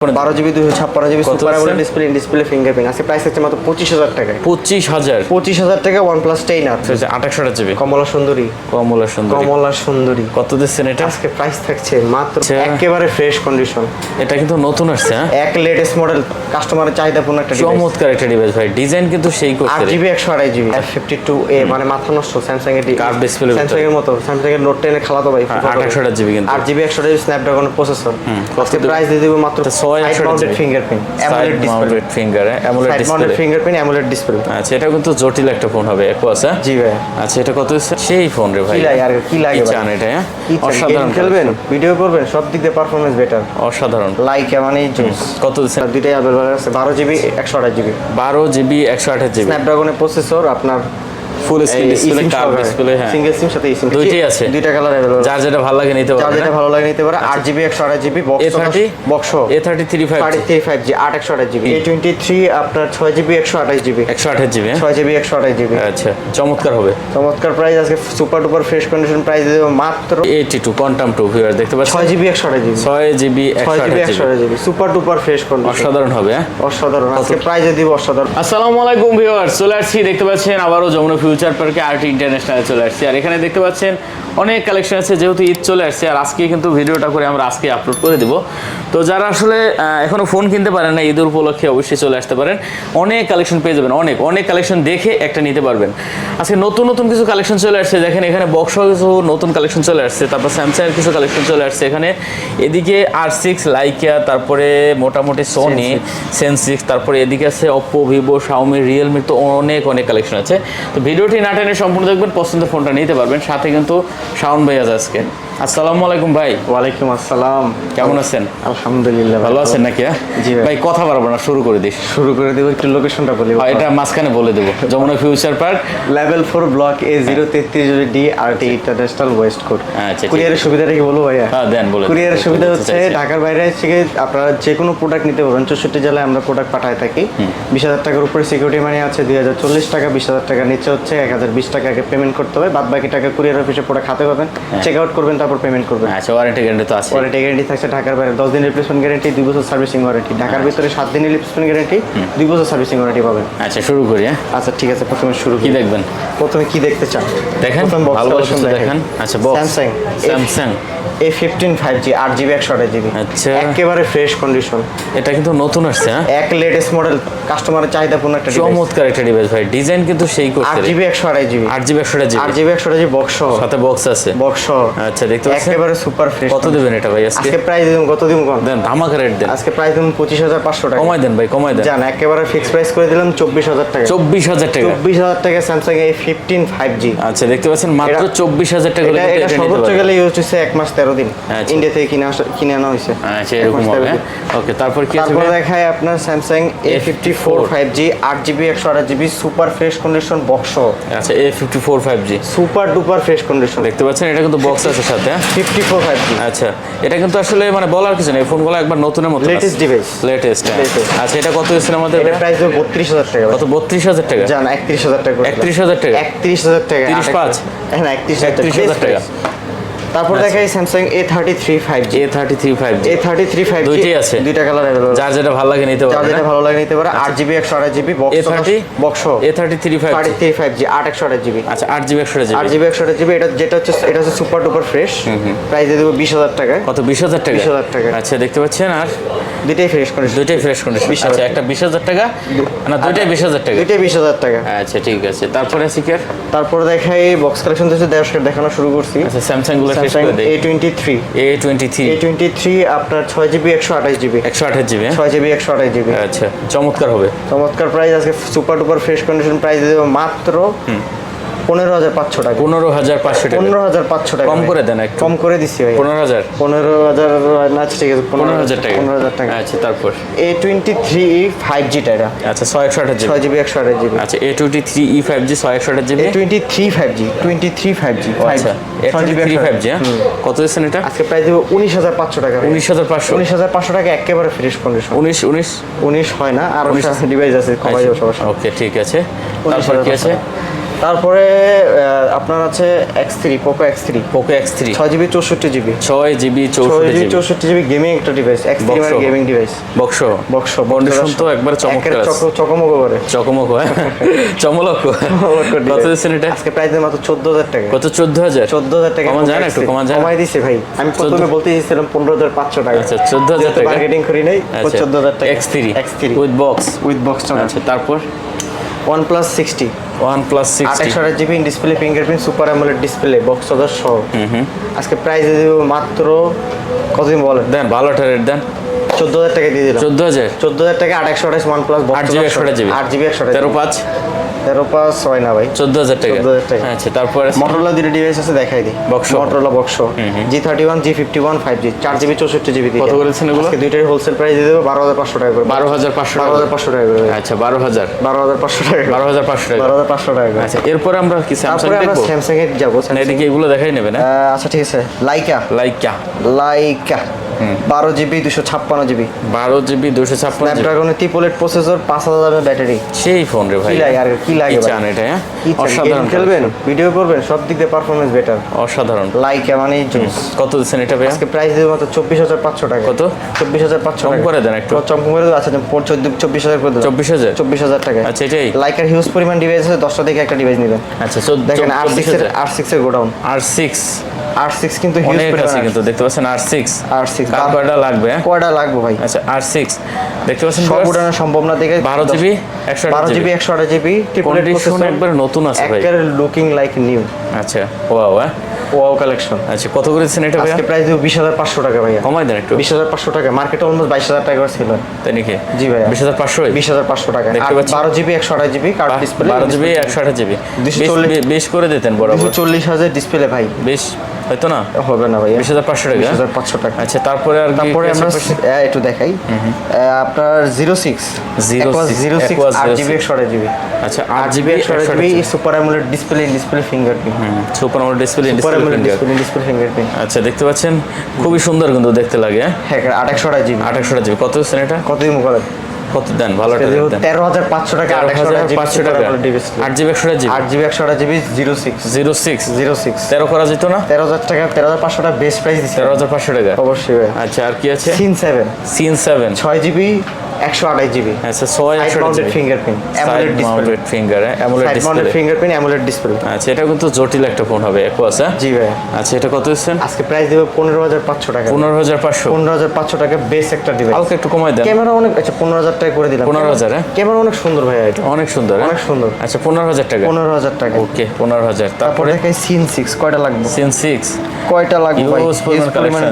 বারো জিবি দুশো ছাপ্পান্ন GB super? Display display fingerprint আজকে প্রাইস হচ্ছে মাত্র পঁচিশ হাজার টাকায়। পঁচিশ হাজার। পঁচিশ হাজার টাকা ওয়ান প্লাস টেন আর আঠাশশো জিবি। কমলা সুন্দরী। কমলা সুন্দর। কমলা সুন্দরী। কত দিচ্ছেন এটা? আজকে প্রাইস থাকছে মাত্র আচ্ছা। একেবারে ফ্রেশ কন্ডিশন এটা কিন্তু নতুন আসছে হ্যাঁ? এক লেটেস্ট মডেল কাস্টমারের চাহিদাপূর্ণ একটা চমৎকার একটা ডিভাইস ভাই। ডিজাইন কিন্তু সেই করছে রে। জিবি একশো আড়াই জিবি। ফিফটি টু এ মানে মাথা নষ্ট স্যামসাং এর এর স্যামসাং এর মতো। স্যামসাং এর নোট টেনের খালাতো ভাই। হ্যাঁ, 2800 GB কিন্তু। আট জিবি একশো জিবি স্ন্যাপড্রাগন প্রসেসর আজকে প্রাইস দিয়ে দেবো মাত্র mounted fingerprint AMOLED display finger AMOLED side mounted display fingerprint AMOLED display আচ্ছা এটা কিন্তু জটিল একটা ফোন হবে একোয়াস হ্যাঁ? জি ভাই আচ্ছা এটা কত সেই ফোন রে ভাই। কি লাগে আর কি লাগে? চান এটা হ্যাঁ? অসাধারণ খেলবেন? ভিডিও করবেন সব দিক দিয়ে পারফরমেন্স বেটার অসাধারণ। লাইক মানে জুস কত দিচ্ছেন দুইটাই অ্যাভেলেবল আছে বারো জিবি একশো আঠাশ জিবি বারো জিবি একশো আঠাশ জিবি স্ন্যাপড্রাগনের প্রসেসর আপনার ফুল স্ক্রিন ডিসপ্লে কার ডিসপ্লে হ্যাঁ। সিঙ্গেল সিম সাথে সিম দুইটাই আছে? দুইটা কালার অ্যাভেলেবল যার যেটা ভালো লাগে নিতে যার যেটা ভালো লাগে নিতে পারে জিবি একশো আঠাশ GB box A thirty box A thirty three five thirty three five G আট একশো আঠাশ জিবি এ টোয়েন্টি থ্রি আপনার জিবি আচ্ছা চমৎকার হবে। চমৎকার প্রাইস আজকে super duper fresh condition price দেবো মাত্র eighty two quantum two viewer দেখতে পাচ্ছেন? সুপার ডুপার ফ্রেশ কন্ডিশন অসাধারণ হবে হ্যাঁ? অসাধারণ। আজকে প্রাইজে দিব অসাধারণ। আসসালামু আলাইকুম ভিউয়ার্স চলে আসছি দেখতে পাচ্ছেন আবারও যমুনা ফিউচার পার্কে আরটি ইন্টারন্যাশনালে চলে আসছি। আর এখানে দেখতে পাচ্ছেন অনেক কালেকশন আছে যেহেতু ঈদ চলে আসছে আর আজকে কিন্তু ভিডিওটা করে আমরা আজকে আপলোড করে দিব। তো যারা আসলে আহ, এখনও ফোন কিনতে পারেন না ঈদের উপলক্ষে অবশ্যই চলে আসতে পারেন। অনেক কালেকশন পেয়ে যাবেন অনেক অনেক কালেকশন দেখে একটা নিতে পারবেন। আজকে নতুন নতুন কিছু কালেকশন চলে আসছে দেখেন এখানে বক্স কিছু নতুন কালেকশন চলে আসছে তারপর স্যামসাংয়ের কিছু কালেকশন চলে আসছে এখানে। এদিকে আর সিক্স লাইকিয়া তারপরে মোটামুটি সোনি সেন সিক্স তারপরে এদিকে আছে অপ্পো ভিভো শাওমি রিয়েলমি তো অনেক অনেক কালেকশন আছে। তো ভিডিওটি না টেনে সম্পূর্ণ দেখবেন পছন্দের ফোনটা নিতে পারবেন। সাথে কিন্তু শাওন ভাই আছে আজকে। আসসালামু আলাইকুম ভাই। ওয়ালাইকুম আসসালাম। কেমন আছেন? আলহামদুলিল্লাহ ভালো আছেন নাকি হ্যাঁ? জি ভাই। কথা পারব না শুরু করে শুরু করে দেবো একটু লোকেশনটা বলি। এটা মাঝখানে বলে দেবো। Jamuna future park level four block A zero তেত্রিশ D R T international west code আচ্ছা, কুরিয়ারের সুবিধাটা কি বলব ভাইয়া। হ্যাঁ দেন বলে কুরিয়ারের সুবিধা হচ্ছে ঢাকার বাইরে থেকে আপনারা যে কোনো প্রোডাক্ট নিতে পারবেন। চৌষট্টি জেলায় আমরা প্রোডাক্ট পাঠায় থাকি। বিশ হাজার টাকার উপরে সিকিউরিটি মানি আছে দুই হাজার চল্লিশ টাকা বিশ হাজার টাকা নিচে হচ্ছে এক হাজার বিশ টাকা আগে পেমেন্ট করতে হবে। বাদ বাকি টাকা কুরিয়ার অফিসে প্রোডাক্ট হাতে পাবেন। চেক আউট করবেন তারপর পেমেন্ট করবে। আচ্ছা ওয়ারেন্টি গ্যারান্টি তো আছে ওয়ারেন্টি গ্যারান্টি থাকছে ঢাকার বাইরে। দশ দিন রিপ্লেসমেন্ট গ্যারান্টি দুই বছর সার্ভিসিং ওয়ারেন্টি ঢাকার ভিতরে সাত দিনের রিপ্লেসমেন্ট গ্যারান্টি দুই বছর সার্ভিসিং ওয়ারেন্টি পাবেন। আচ্ছা শুরু করি হ্যাঁ? আচ্ছা ঠিক আছে প্রথমে শুরু কি দেখবেন? প্রথমে কি দেখতে চান? দেখেন ভালো। দেখেন। আচ্ছা box Samsung Samsung A fifteen five G আট জিবি একশো আঠাশ জিবি আচ্ছা। একেবারে ফ্রেশ কন্ডিশন এটা কিন্তু নতুন আসছে হ্যাঁ? এক লেটেস্ট মডেল কাস্টমারের চাহিদাপূর্ণ একটা চমৎকার একটা ডিভাইস ভাই ডিজাইন কিন্তু সেই করছে রে। জিবি একশো আড়াই জিবি আট জিবি একশো আট জিবি জিবি একশো জিবি বক্স সাথে বক্স আছে। বক্স আচ্ছা দেখতে পাচ্ছেন? একেবারে সুপার ফ্রেশ কত দেবেন এটা ভাই আজকে? প্রাইস দিন কত দিন কম দেন ধামাকা রেট দেন। আজকে প্রাইস দিন পঁচিশ হাজার পাঁচশো টাকা। কমাই দেন ভাই কমাই দেন। জান একেবারে ফিক্স প্রাইস করে দিলাম চব্বিশ হাজার টাকা। চব্বিশ হাজার টাকা। চব্বিশ হাজার টাকা Samsung A fifteen five G আচ্ছা দেখতে পাচ্ছেন মাত্র চব্বিশ হাজার টাকা এটা সর্বোচ্চ গেলে ইউজ হচ্ছে এক মাস তেরো দিন। আচ্ছা। ইন্ডিয়া থেকে কিনে আসা কিনে আনা হয়েছে। আচ্ছা এরকম মাস। ওকে তারপর কি তারপর দেখায় আপনার Samsung A fifty four five G আট জিবি একশো আঠাশ GB super fresh condition box আচ্ছা A fifty four five G super duper fresh condition দেখতে পাচ্ছেন এটা কিন্তু বক্স আছে সাথে হ্যাঁ? ফিফটি ফোর ফাইভ জি আচ্ছা এটা কিন্তু আসলে মানে বলার কিছু নেই ফোনগুলো একবার নতুনের মতো লেটেস্ট ডিভাইস লেটেস্ট আচ্ছা এটা কত হয়েছিল আমাদের এটা প্রাইস বত্রিশ হাজার টাকা কত বত্রিশ হাজার টাকা? জান একত্রিশ হাজার টাকা একত্রিশ হাজার টাকা। একত্রিশ হাজার টাকা 30 পাঁচ? হ্যাঁ একত্রিশ একত্রিশ হাজার টাকা। তারপর আচ্ছা। দেখাই Samsung A thirty three five G A thirty three five A thirty three five দুইটাই আছে? দুইটা কালার অ্যাভেলেবল যার যেটা ভালো লাগে নিতে যার যেটা ভালো লাগে নিতে পারে আট জিবি একশো আঠাশ GB box A thirty box A thirty three five thirty three five G আট একশো আঠাশ জিবি আচ্ছা আট জিবি একশো আট জিবি একশো আঠাশ জিবি এটা যেটা হচ্ছে এটা হচ্ছে সুপার ডুপার ফ্রেশ প্রাইস দিয়ে দেবো বিশ হাজার টাকায়। কত বিশ হাজার টাকা 20,000 টাকা। আচ্ছা দেখতে পাচ্ছেন আর? দুইটাই ফ্রেশ কন্ডিশন দুইটাই ফ্রেশ কন্ডিশন 20,000 আচ্ছা একটা বিশ হাজার টাকা? না দুইটাই বিশ হাজার টাকা। দুইটাই বিশ হাজার টাকা। আচ্ছা ঠিক আছে। তারপরে আছে কি? তারপর দেখাই বক্স কালেকশন দেড়শো দেখানো শুরু করছি। আচ্ছা স্যামসাংগুলো আপনার ছয় জিবি একশো আঠাশ জিবি একশো আঠাশ জিবি হ্যাঁ? ছয় জিবি একশো আঠাশ জিবি আচ্ছা চমৎকার হবে। চমৎকার প্রাইস আজকে super duper fresh condition price দেবে মাত্র পনেরো হাজার পাঁচশো টাকা। পনেরো হাজার পাঁচশো টাকা। পনেরো হাজার পাঁচশো টাকা কম করে দেন একটু। কম করে দিচ্ছি ভাই। পনেরো হাজার? পনেরো হাজার আচ্ছা, ঠিক আছে পনেরো হাজার টাকা। পনেরো হাজার টাকা। আচ্ছা তারপর? এ টোয়েন্টি থ্রি ফাইভ জিটা এটা। আচ্ছা ছয় একশো আঠাশ জিবি। ছয় জিবি একশো আঠাশ জিবি। আচ্ছা A twenty three E five G ছয় একশো আঠাশ GB? Twenty three five G twenty three five G আচ্ছা এ থ্রি ফাইভ জি হ্যাঁ? কত দিচ্ছেন এটা? আজকে প্রাইস দেবো উনিশ হাজার পাঁচশো টাকা উনিশ হাজার পাঁচশো। উনিশ হাজার পাঁচশো টাকা একেবারে ফ্রেশ কন্ডিশন উনিশ উনিশ? উনিশ হয় না আর ডিভাইস আছে সমস্যা ওকে ঠিক আছে। তারপর কি আছে? তারপরে আপনার আছে X three Poco X three Poco X three ছয় জিবি চৌষট্টি জিবি ছয় জিবি চৌষট্টি জিবি চৌষট্টি জিবি গেমিং একটা device X three Box gaming device box box condition তো একবার চমৎকার চকমক করে। চকমক হয়। চমলক। কত দিচ্ছেন এটা? আজকে প্রাইস মাত্র চোদ্দ হাজার টাকা। কত? চোদ্দ হাজার? চোদ্দ হাজার টাকা কমান যায় না একটু, কমান যায় কমাই দিছে ভাই। আমি প্রথমে বলতে হাজার পাঁচশো টাকা। আচ্ছা, 14,000 টাকা। মার্কেটিং করি নাই আচ্ছা। চোদ্দ হাজার টাকা। X three X three with box with box আচ্ছা তারপর? ওয়ানপ্লাস সিক্সটি আঠাশ আঠাশ GB display fingerprint super AMOLED display box সদর সহ। আজকে প্রাইস দেবো মাত্র কতদিন বলেন? দেন ভালো একটা রেট দেন। চোদ্দ হাজার টাকা দিয়ে দিলাম। চোদ্দ হাজার। চোদ্দ হাজার টাকা আট একশো আঠাশ ওয়ান প্লাস আট জিবি একশো আট জিবি একশো তেরো পাঁচ? তেরো পাঁচ হয় না ভাই? চোদ্দ হাজার টাকা। 14,000 টাকা। আচ্ছা তারপরে? মটোরোলা দুটো ডিভাইস আছে দেখাই দিই। Box। Motorola box G thirty one G fifty one five G চার জিবি চৌষট্টি জিবি কত করেছেন এগুলো? দুইটার হোলসেল প্রাইস দিয়ে দেবো বারো হাজার পাঁচশো টাকা করে। বারো হাজার পাঁচশো বারো হাজার পাঁচশো টাকা করে। আচ্ছা বারো হাজার। বারো হাজার পাঁচশো টাকা বারো হাজার পাঁচশো টাকা। বারো হাজার পাঁচশো টাকা আচ্ছা এরপরে আমরা কি স্যামসাং আমরা দেখব? স্যামসাং এর যাব এদিকে এগুলো দেখাই নেবে না? আচ্ছা ঠিক আছে। লাইকা লাইকা লাইকা বারো জিবি দুশো ছাপ্পান্ন জিবি। বারো জিবি দুশো ছাপ্পান্ন স্ন্যাপড্রাগনের ত্রিপোলেট প্রসেসর পাঁচ হাজার ব্যাটারি সেই ফোন রে ভাই। কি লাগে আর কি লাগে ভাই? চান এটা হ্যাঁ? অসাধারণ খেলবেন? ভিডিও করবেন? সব দিক দিয়ে পারফরমেন্স বেটার অসাধারণ। লাইকা মানে কত দিচ্ছেন এটা ভাইয়া? আজকে প্রাইস দেবো মাত্র চব্বিশ হাজার পাঁচশো টাকা। কত? চব্বিশ হাজার পাঁচশো কম টাকা। করে দেন একটু। চম করে দেবো। আচ্ছা চব্বিশ হাজার করে দেবো। চব্বিশ হাজার? চব্বিশ হাজার টাকা। আচ্ছা এটাই। লাইকার হিউজ পরিমাণ ডিভাইস আছে দশটা থেকে একটা ডিভাইস নেবেন। আচ্ছা দেখেন আর সিক্স এর আর সিক্স এর গোডাউন। আর সিক্স আর সিক্স কিন্তু হিউজ অনেক কিন্তু দেখতে পাচ্ছেন আর সিক্স আর সিক্স কার কয়টা লাগবে? হ্যাঁ? কয়টা লাগবে ভাই? আচ্ছা আর সিক্স দেখতে পাচ্ছেন সব উঠানো সম্ভব না দেখে বারো জিবি একশো বারো জিবি একশো আট জিবি কন্ডিশন একবার নতুন আছে ভাই। একেবারে লুকিং লাইক নিউ আচ্ছা ওয়াও হ্যাঁ ওয়াও কালেকশন আচ্ছা কত করে দিচ্ছেন এটা ভাইয়া? আজকে প্রাইস দেবো বিশ হাজার পাঁচশো টাকা ভাইয়া। কমাই দেন একটু। বিশ হাজার পাঁচশো টাকা। মার্কেটে অলমোস্ট বাইশ হাজার টাকা ছিল তাই নাকি? জি ভাইয়া। বিশ হাজার পাঁচশো? বিশ হাজার পাঁচশো টাকা। দেখতে আর পাচ্ছি। বারো জিবি একশো আঠাশ জিবি কার্ড ডিসপ্লে বারো জিবি একশো আঠাশ জিবি দুশো চল্লিশ- বেশ করে দিতেন বরাবর। চল্লিশ হাজার ডিসপ্লে ভাই। বেশ হয়তো না? হবে না ভাই বিশ হাজার পাঁচশো টাকা? বিশ হাজার পাঁচশো টাকা। আচ্ছা তারপরে আর তারপরে আমরা একটু দেখাই। আপনার জিরো সিক্স। 06, জিরো সিক্স আট জিবি একশো আঠাশ জিবি। আচ্ছা আট আট জিবি একশো আঠাশ GB super display display fingerprint. Super আমার ডিসপ্লে ডিসপ্লে ডিসপ্লে ফিঙ্গারপ্রিন্ট। আচ্ছা দেখতে পাচ্ছেন খুবই সুন্দর কিন্তু দেখতে লাগে। হ্যাঁ আট একশো জিবি। আঠাশশো জিবি। কত দিচ্ছেন এটা? কত দিন মোকাবেলা কত দেন? ভালো তেরো হাজার পাঁচশো টাকা পাঁচশো টাকা। আট জিবি একশো জিবি? আট জিবি একশো আঠাশ GB zero six zero six zero six তেরো করা যেত না? তেরো হাজার টাকা তেরো হাজার পাঁচশো টাকা বেস্ট প্রাইস দিচ্ছে তেরো হাজার পাঁচশো টাকা। অবশ্যই আচ্ছা আর কি আছে? সিন সেভেন সিন সেভেন ছয় জিবি একশো আঠাশ জিবি। আচ্ছা ছয় সাইড একশো fingerprint AMOLED finger AMOLED display fingerprint AMOLED display আচ্ছা এটা কিন্তু জটিল একটা ফোন হবে হ্যাঁ জি ভাই আচ্ছা এটা কত দিচ্ছেন? আজকে প্রাইস দেবো পনেরো হাজার পাঁচশো টাকা। পনেরো হাজার পাঁচশো। পনেরো হাজার পাঁচশো টাকা বেস একটা ডিভাইস হালকা একটু কমাই দেন। ক্যামেরা অনেক আচ্ছা পনেরো হাজার টাকা করে দিলাম। 15,000 হ্যাঁ? ক্যামেরা অনেক সুন্দর ভাই এটা। অনেক সুন্দর হ্যাঁ? অনেক সুন্দর। আচ্ছা পনেরো হাজার টাকা। পনেরো হাজার টাকা। ওকে পনেরো হাজার। তারপরে দেখাই সিন সিক্স কয়টা লাগবে? সিন সিক্স কয়টা লাগবে ভাই?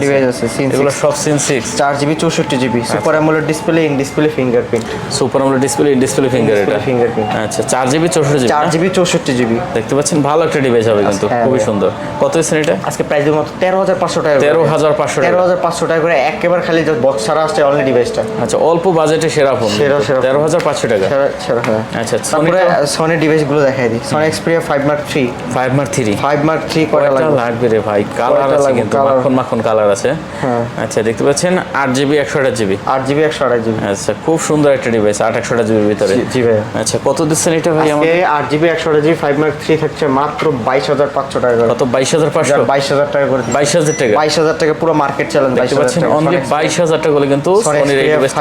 ডিভাইস আছে। সিন এগুলো সব সিন সিক্স চার জিবি চৌষট্টি GB. Super AMOLED display in display fingerprint super আমলের ডিসপ্লে ডিসপ্লে ফিঙ্গার এটা ফিঙ্গারপ্রিন্ট আচ্ছা চার জিবি চৌষট্টি জিবি চার জিবি চৌষট্টি জিবি দেখতে পাচ্ছেন ভালো একটা ডিভাইস হবে কিন্তু হ্যাঁ, খুবই সুন্দর। কত দিচ্ছেন এটা? আজকে প্রাইস দেবো মাত্র তেরো হাজার পাঁচশো টাকা তেরো হাজার পাঁচশো তেরো টাকা হাজার পাঁচশো টাকা করে একেবারে খালি বক্স ছাড়া আসছে অনলি ডিভাইসটা আচ্ছা অল্প বাজেটে সেরা ফোন সেরা, সেরা তেরো হাজার পাঁচশো টাকা। ছাড়া হ্যাঁ। আচ্ছা তারপরে সনি ডিভাইসগুলো দেখাই দিই। Sony Xperia five mark three five mark three five mark three কয়টা কয়টা লাগবে? লাগবে রে ভাই? কালার আছে? কিন্তু? মাখন মাখন কালার আছে। হ্যাঁ। আচ্ছা দেখতে পাচ্ছেন আট জিবি একশো আঠাশ জিবি আট জিবি একশো আঠাশ জিবি আচ্ছা। খুব সুন্দর একটা ডিভাইস আট একশো আঠাশ জিবির ভিতরে। জি ভাই আচ্ছা কত দিচ্ছেন এটা ভাই আমাদের? আট জিবি একশো আঠাশ জিবি ফাইভ মার্ক থ্রি থাকছে মাত্র বাইশ হাজার পাঁচশো টাকা কত? বাইশ হাজার পাঁচশো? বাইশ হাজার টাকা করে। বাইশ হাজার টাকা। বাইশ হাজার টাকা পুরো মার্কেট চ্যালেঞ্জ বাইশ দেখতে পাচ্ছেন অনলি বাইশ হাজার টাকা হলে কিন্তু সোনির এই ডিভাইস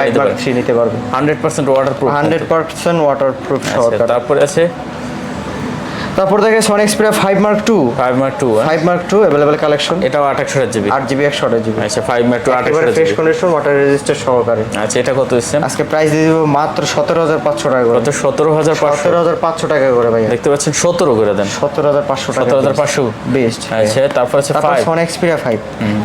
নিতে পারবে। Hundred percent waterproof hundred percent waterproof আচ্ছা তারপরে আছে তারপর দেখে Sony Xperia five mark two five mark two five mark two available collection এটাও আট একশো আট জিবি। আট জিবি একশো আঠাশ জিবি। আচ্ছা ফাইভ মার্ক টু একশো ফ্রেশ কন্ডিশন ওয়াটার রেজিস্টার সহকারে। আচ্ছা এটা কত দিচ্ছেন? আজকে প্রাইস দিয়ে দিব মাত্র সতেরো হাজার পাঁচশো টাকা করে। সতেরো হাজার সতেরো হাজার পাঁচশো টাকা করে ভাই দেখতে পাচ্ছেন সতেরো করে দেন। সতেরো হাজার পাঁচশো টাকা সতেরো হাজার পাঁচশো। বেস্ট আচ্ছা তারপর আছে তারপর এক্সপিরিয়া ফাইভ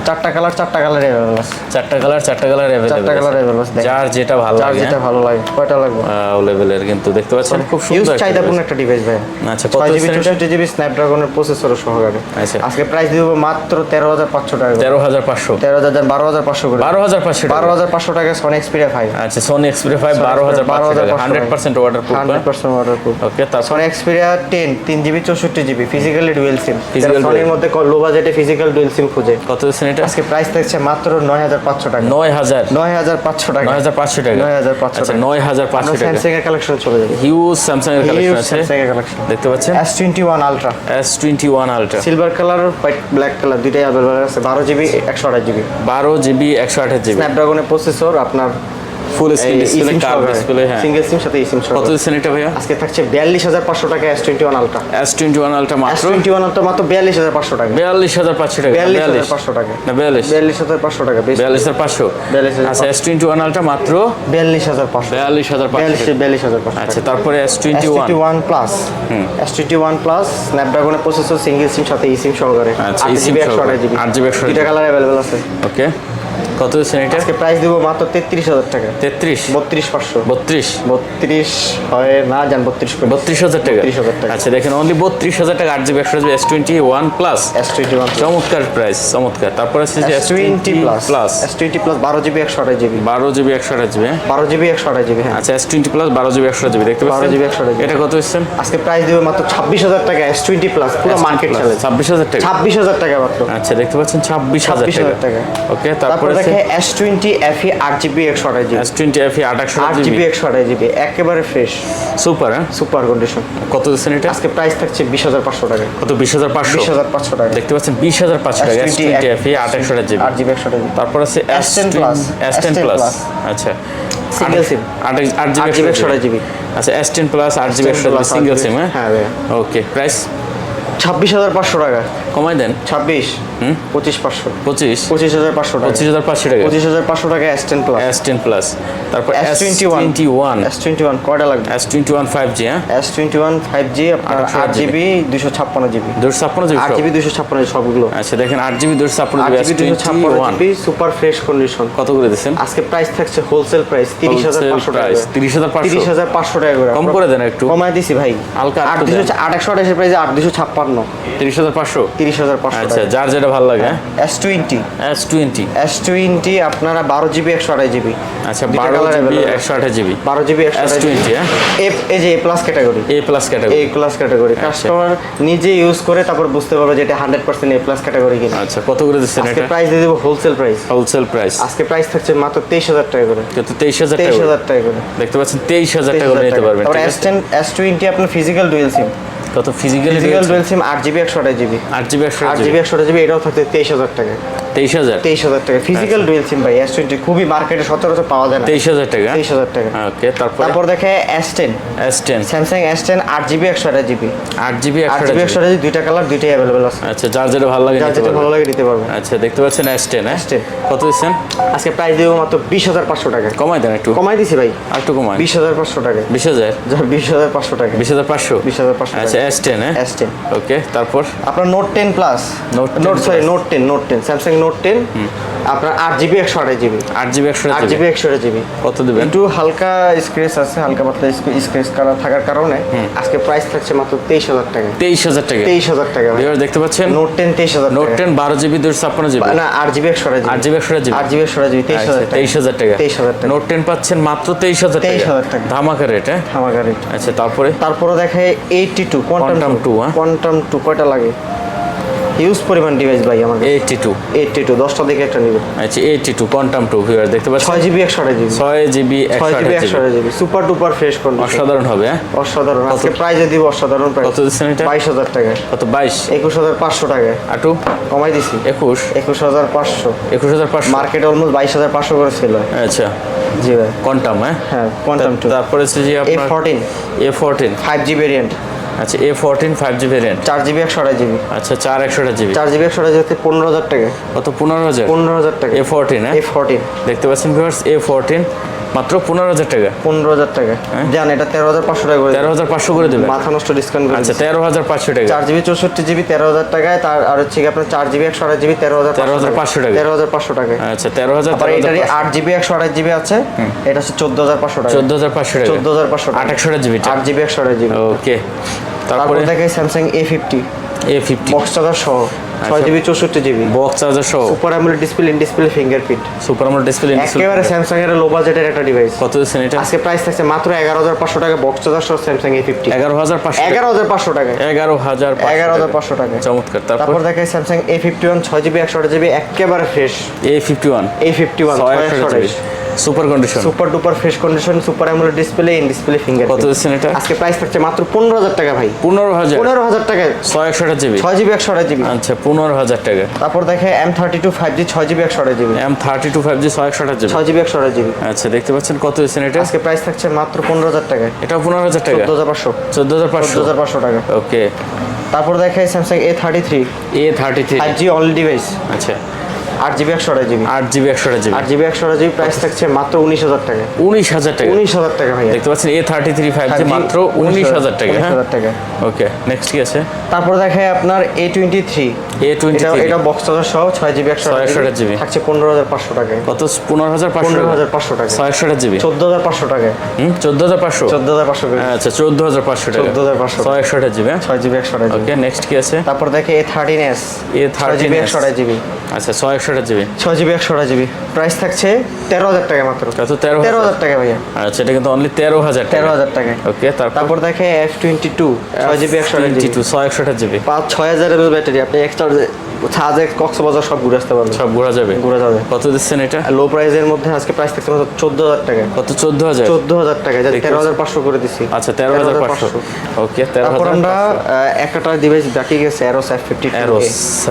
চারটা কালার চারটা কালার অ্যাভেলেবল আছে। চারটা কালার চারটা কালার চারটা কালার অ্যাভেলেবল আছে যার যেটা ভালো যার লাগে যেটা ভালো লাগে কয়টা লাগবে? লেভেলের কিন্তু দেখতে পাচ্ছেন খুব সুন্দর চাহিদাপূর্ণ একটা ডিভাইস ভাই আচ্ছা কত জিবি চৌষট্টি জিবি স্ন্যাপড্রাগনের প্রসেসরও সহকারে আচ্ছা। আজকে প্রাইস দিব মাত্র তেরো হাজার পাঁচশো টাকা তেরো হাজার পাঁচশো তেরো হাজার বারো হাজার পাঁচশো করে বারো হাজার পাঁচশো বারো হাজার পাঁচশো টাকা সনি এক্সপিরিয়া ফাইভ আচ্ছা সোনি এক্সপিরিয়া ফাইভ বারো হাজার পাঁচশো টাকা hundred percent waterproof hundred percent waterproof okay তারপর সনি এক্সপিরিয়া টেন তিন জিবি চৌষট্টি জিবি ফিজিক্যালি ডুয়েল সিম সনির মধ্যে লো বাজেটে ফিজিক্যাল ডুয়েল সিম খুঁজে কত দিচ্ছেন এটা আজকে প্রাইস থাকছে মাত্র নয় হাজার পাঁচশো টাকা নয় হাজার নয় হাজার পাঁচশো টাকা নয় হাজার পাঁচশো টাকা 9,500 আচ্ছা টাকা। নয় হাজার পাঁচশো টাকা স্যামসাং এর কালেকশন চলে যাবে হিউজ স্যামসাং এর কালেকশন আছে দেখতে পাচ্ছেন S S twenty one ultra silver colour white black colour দুইটাই अवेलेबल আছে। বারো জিবি একশো আঠাশ জিবি বারো জিবি একশো আঠাশ জিবি স্ন্যাপড্রাগনের প্রসেসর আপনার ফুল স্ক্রিন ডিসপ্লে কার ডিসপ্লে হ্যাঁ সিঙ্গেল সিম সাথে সিম কত দিচ্ছেন এটা ভাইয়া আজকে থাকছে বিয়াল্লিশ হাজার পাঁচশো টাকা S twenty one ultra S twenty one ultra মাত্র টোয়েন্টি ওয়ান আলট্রা মাত্র বিয়াল্লিশ হাজার পাঁচশো টাকা বিয়াল্লিশ হাজার পাঁচশো টাকা বিয়াল্লিশ বিয়াল্লিশ হাজার পাঁচশো টাকা না বিয়াল্লিশ বিয়াল্লিশ হাজার পাঁচশো টাকা বেশ বিয়াল্লিশ হাজার পাঁচশো 42,500 আচ্ছা এস টোয়েন্টি ওয়ান আলট্রা মাত্র বিয়াল্লিশ হাজার পাঁচশো বিয়াল্লিশ হাজার বিয়াল্লিশ পাঁচশো বিয়াল্লিশ হাজার পাঁচশো আচ্ছা তারপরে S twenty one S21 one plus স্ন্যাপড্রাগনের processor single SIM সাথে সিম সহকারে আচ্ছা, আট eSIM জিবি একশো সহকারে, আঠাশ জিবি আট GB একশো দুইটা কালার অ্যাভেলেবেল আছে ওকে কত এটা? আজকে প্রাইস দিব মাত্র তেত্রিশ হাজার টাকা। তেত্রিশ? বত্রিশ পাঁচশো। বত্রিশ? বত্রিশ হয় না যান বত্রিশ বত্রিশ হাজার টাকা? 32,000 টাকা। আচ্ছা দেখেন অনলি বত্রিশ হাজার টাকা আট জিবি একশো GB S twenty one plus S twenty one চমৎকার প্রাইস চমৎকার। তারপরে আছে যে S twenty plus plus S twenty plus বারো জিবি একশো আঠাশ জিবি। বারো জিবি একশো আঠাশ জিবি বারো জিবি একশো আঠাশ জিবি হ্যাঁ। আচ্ছা এস টোয়েন্টি প্লাস বারো জিবি একশো জিবি দেখতে 12 পাচ্ছেন GB 128 GB এটা কত হচ্ছেন আজকে প্রাইস দেবে মাত্র ছাব্বিশ হাজার টাকা এস টোয়েন্টি প্লাস পুরো মার্কেট ছাব্বিশ হাজার টাকা। ছাব্বিশ হাজার টাকা মাত্র। আচ্ছা দেখতে পাচ্ছেন ছাব্বিশ হাজার 26,000 টাকা। টাকা। ওকে তারপরে দেখে এস টোয়েন্টি এফি আট জিবি একশো আঠাশ জিবি এস টোয়েন্টি এফ আট একশো আট জিবি জিবি একশো আঠাশ জিবি একেবারে ফ্রেশ সুপার হ্যাঁ সুপার কন্ডিশন কত দিচ্ছেন এটা আজকে প্রাইস থাকছে বিশ হাজার পাঁচশো টাকা কত বিশ হাজার পাঁচশো বিশ হাজার পাঁচশো টাকা দেখতে পাচ্ছেন বিশ হাজার পাঁচশো টাকা এস টোয়েন্টি এফ আট একশো জিবি আট জিবি একশো টাকা তারপর আছে S S10 plus, S ten plus আচ্ছা Single SIM। আট আট জিবি একশো জিবি একশো জিবি জিবি আচ্ছা এস টেন প্লাস আট জিবি একশো জিবি সিঙ্গেল সিম হ্যাঁ হ্যাঁ ওকে প্রাইস ছাব্বিশ হাজার পাঁচশো টাকা। কমাই দেন। ছাব্বিশ পঁচিশ পাঁচশো। পঁচিশ? পঁচিশ হাজার পাঁচশো টাকা। পঁচিশ হাজার পাঁচশো টাকা। পঁচিশ হাজার পাঁচশো টাকা S ten plus S ten plus তারপর S twenty one twenty one S twenty one কয়টা লাগবে? S twenty one five G হ্যাঁ? S twenty one five G আপনার আট জিবি দুশো ছাপ্পান্ন জিবি দুশো ছাপ্পান্ন জিবি আট? জিবি দুশো ছাপ্পান্ন সবগুলো। আচ্ছা দেখেন আট জিবি দুশো ছাপ্পান্ন জিবি দুশো ছাপ্পান্ন জিবি সুপার ফ্রেশ কন্ডিশন কত করে দিচ্ছেন? আজকে প্রাইস থাকছে হোলসেল প্রাইস তিরিশ হাজার পাঁচশো টাকা তিরিশ হাজার তিরিশ হাজার পাঁচশো টাকা করে। কম করে দেন একটু। কমায় দিছি ভাই। হালকা আট দুশো আট একশো আঠাশের প্রাইসে আট দুশো ছাপ্পান্ন তিরিশ হাজার পাঁচশো। তিরিশ হাজার পাঁচশো? আচ্ছা যার যেটা ভালো লাগে? S twenty S twenty S twenty আপনারা বারো জিবি একশো আঠাশ জিবি। আচ্ছা বারো জিবি একশো আঠাশ জিবি। বারো জিবি একশো টোয়েন্টি হ্যাঁ? এই যে A plus category A plus A plus category customer নিজে ইউজ করে তারপর বুঝতে পারবে যে এটা hundred percent A plus category কিনা। আচ্ছা কত করে দিচ্ছেন আজকে প্রাইস দিয়ে দেবো হোলসেল প্রাইস হোলসেল প্রাইস আজকে প্রাইস থাকছে মাত্র তেইশ হাজার টাকা করে। কত? তেইশ হাজার তেইশ হাজার টাকা করে। দেখতে পাচ্ছেন তেইশ হাজার টাকা করে নিতে পারবেন। এস টেন এস টোয়েন্টি আপনার ফিজিক্যাল ডুয়েল সিম কত ফিজিক্যাল ডুয়েল সিম আট জিবি একশো আঠাশ জিবি আট জিবি একশো আট জিবি এটাও থাকছে তেইশ হাজার টাকা তেইশ হাজার। তেইশ হাজার টাকা। ফিজিক্যাল ডুয়েল সিম ভাই এস টোয়েন্টি খুবই মার্কেটে সচরাচর পাওয়া যায় না। তেইশ হাজার টাকা? তেইশ হাজার টাকা। ওকে তারপর? তারপর দেখে S ten S ten Samsung S ten আট জিবি একশো আঠাশ জিবি আট জিবি আট জিবি একশো আঠাশ দুইটা কালার দুইটাই অ্যাভেলেবেল আছে। আচ্ছা যার যেটা ভালো লাগে যার যেটা ভালো লাগে নিতে পারবেন আচ্ছা দেখতে পাচ্ছেন এস টেন হ্যাঁ? S10 কত দিচ্ছেন? আজকে প্রাইস দেবো মাত্র বিশ হাজার পাঁচশো টাকা। কমাই দেন একটু। কমাই দিছি ভাই। আর একটু কমাই। বিশ হাজার পাঁচশো টাকা। বিশ হাজার? বিশ হাজার পাঁচশো টাকা। বিশ হাজার পাঁচশো? বিশ হাজার পাঁচশো আচ্ছা S ten S ten okay তারপর? আপনার note ten plus 10 note sorry note ten note ten Samsung note ten আপনার আট জিবি একশো আঠাশ জিবি আট জিবি একশো আট জিবি একশো আঠাশ জিবি কত দেবেন? একটু হালকা স্ক্রেচ আছে হালকা পাতলা স্ক্রেচ করা থাকার কারণে আজকে প্রাইস থাকছে মাত্র তেইশ হাজার টাকা। তেইশ হাজার টাকা। তেইশ হাজার টাকা। ভিউয়ার দেখতে পাচ্ছেন? নোট টেন তেইশ হাজার নোট টেন বারো জিবি দুশো ছাপ্পান্ন জিবি না আট জিবি একশো আঠাশ আট জিবি একশো জিবি আট জিবি একশো আঠাশ জিবি তেইশ হাজার তেইশ হাজার টাকা। তেইশ হাজার টাকা। নোট টেন পাচ্ছেন মাত্র তেইশ হাজার 23,000 টাকা। ধামাকা রেট হ্যাঁ? আমার গাড়ি আচ্ছা তারপরে? তারপরে দেখে eighty two quantum 2, two? Quantum two কয়টা লাগে? হিউজ পরিমাণ ডিভাইস ভাই আমার এইটটি টু এইটটি টু দশটা দিকে একটা নিবে। আচ্ছা eighty two quantum two viewer দেখতে পাচ্ছেন? ছয় জিবি একশো আঠাশ জিবি ছয় জিবি ছয় জিবি একশো আঠাশ GB super duper fresh condition অসাধারণ হবে হ্যাঁ? অসাধারণ। আজকে প্রাইজে দিব অসাধারণ প্রাইস কত দিচ্ছেন এটা? বাইশ হাজার টাকা কত? বাইশ। একুশ হাজার পাঁচশো টাকা আটু? কমাই দিছি। একুশ? একুশ হাজার পাঁচশো। একুশ হাজার পাঁচশো? মার্কেট অলমোস্ট বাইশ হাজার পাঁচশো করে ছিল আচ্ছা। জি ভাই। কোয়ান্টাম হ্যাঁ? হ্যাঁ কোয়ান্টাম টু তারপরে হচ্ছে যে এ আপনার fourteen A fourteen five G variant আচ্ছা A fourteen five G variant চার জিবি একশো আঠাশ জিবি। আচ্ছা চার একশো জিবি। চার জিবি একশো আঠাশ জিবি পনেরো হাজার টাকা। কত পনেরো হাজার? পনেরো হাজার টাকা। এ ফোরটিন হ্যাঁ? এ ফোরটিন দেখতে পাচ্ছেন ভিউয়ার্স এ ফোরটিন মাত্র পনেরো হাজার টাকা। পনেরো হাজার টাকা। জান এটা তেরো হাজার পাঁচশো টাকা করে তেরো হাজার পাঁচশো করে দেবেন মাথা নষ্ট ডিসকাউন্ট আচ্ছা তেরো হাজার পাঁচশো টাকা। চার জিবি চৌষট্টি জিবি তেরো হাজার টাকায় তার আর হচ্ছে আপনার চার জিবি একশো আঠাশ জিবি তেরো হাজার 13,500 টাকা। তেরো হাজার পাঁচশো টাকা আচ্ছা তেরো হাজার এটারই আট জিবি একশো আঠাশ জিবি আছে। এটা হচ্ছে চোদ্দ হাজার পাঁচশো টাকা। চোদ্দ হাজার পাঁচশো টাকা। চোদ্দ হাজার পাঁচশো আট একশো জিবি আট। জিবি একশো আঠাশ জিবি। ওকে। তারপরে? দেখে Samsung A fifty A fifty box charger সহ ছয় জিবি চৌষট্টি জিবি বক্স চার্জার সহ? Super AMOLED display in display fingerprint super AMOLED display in একেবারে স্যামসাং এর লো বাজেটের একটা ডিভাইস কত দিচ্ছেন এটা? আজকে প্রাইস থাকছে মাত্র এগারো হাজার পাঁচশো টাকা বক্স চার্জার সহ স্যামসাং এ ফিফটি এগারো হাজার পাঁচশো এগারো হাজার পাঁচশো টাকা। এগারো হাজার এগারো হাজার পাঁচশো টাকা। চমৎকার। তারপর? দেখে স্যামসাং এ ফিফটি ওয়ান ছয় জিবি একশো জিবি একেবারে fresh A fifty one A fifty one ছয় একশো super condition super duper fresh condition super AMOLED display in display finger কত দিচ্ছেন এটা? আজকে প্রাইস থাকছে মাত্র পনেরো হাজার টাকা ভাই। পনেরো হাজার। পনেরো হাজার টাকায় ছয় একশো আঠাশ জিবি। ছয় জিবি একশো আঠাশ জিবি। আচ্ছা পনেরো হাজার টাকা। তারপর দেখে M thirty two five G ছয় জিবি একশো আঠাশ GB. M thirty two five G ছয় একশো আঠাশ জিবি। ছয় জিবি একশো আঠাশ জিবি। আচ্ছা দেখতে পাচ্ছেন কত দিচ্ছেন এটা? আজকে প্রাইস থাকছে মাত্র পনেরো হাজার টাকায় এটা পনেরো হাজার টাকা? চোদ্দ হাজার পাঁচশো। চোদ্দ হাজার চোদ্দ পাঁচশো হাজার পাঁচশো টাকা। ওকে। তারপর দেখে Samsung A thirty three A thirty three five G only device আচ্ছা। আট জিবি একশো আঠাশ জিবি। আট জিবি একশো আঠাশ জিবি। আট জিবি একশো আঠাশ জিবি প্রাইস থাকছে মাত্র উনিশ হাজার টাকা। উনিশ হাজার টাকা। উনিশ হাজার টাকা ভাইয়া। দেখতে পাচ্ছেন A thirty three five G মাত্র উনিশ হাজার টাকা। হ্যাঁ হাজার টাকা। ওকে নেক্সট কি আছে? তারপর দেখে আপনার A twenty three A twenty এটা এটা বক্স চার্জার সহ ছয় জিবি একশো একশো আঠাশ জিবি। থাকছে পনেরো হাজার পাঁচশো কত? পনেরো হাজার পাঁচশো। পনেরো হাজার পাঁচশো টাকা ছয় একশো আঠাশ জিবি। চোদ্দ হাজার পাঁচশো টাকায়। হুম? চোদ্দ হাজার পাঁচশো। চোদ্দ হাজার পাঁচশো আচ্ছা চোদ্দ হাজার পাঁচশো টাকা। 14,500 ছয় একশো আঠাশ জিবি হ্যাঁ? ছয় জিবি একশো ওকে নেক্সট কি আছে? তারপর দেখে এ থার্টিন এস এ ছয় জিবি একশো আঠাশ জিবি। আচ্ছা ছয় একশো আঠাশ জিবি? ছয় জিবি একশোটা জিবি। প্রাইস থাকছে তেরো হাজার টাকা মাত্র। তেরো তেরো হাজার টাকা ভাইয়া। আচ্ছা এটা কিন্তু অনলি তেরো হাজার তেরো হাজার টাকা। ওকে তারপর? দেখে এফ টোয়েন্টি টু ছয় জিবি একশো আঠাশ টু ছয় একশো আঠাশ জিবি। পাঁচ ছয় হাজার এমএল ব্যাটারি আপনি এক্সট্রা ছাদে কক্সবাজার সব ঘুরে আসতে পারবেন সব ঘোরা যাবে? ঘুরে যাবে। কত দিচ্ছেন এটা? লো প্রাইসের মধ্যে আজকে প্রাইস থাকছে মাত্র চোদ্দ হাজার টাকা। কত? চোদ্দ হাজার? চোদ্দ হাজার টাকা তেরো হাজার পাঁচশো করে দিচ্ছি আচ্ছা তেরো হাজার পাঁচশো। ওকে তেরো তারপর হাজার আমরা একটা ডিভাইস বাকি গেছে অ্যারোস এফ ফিফটি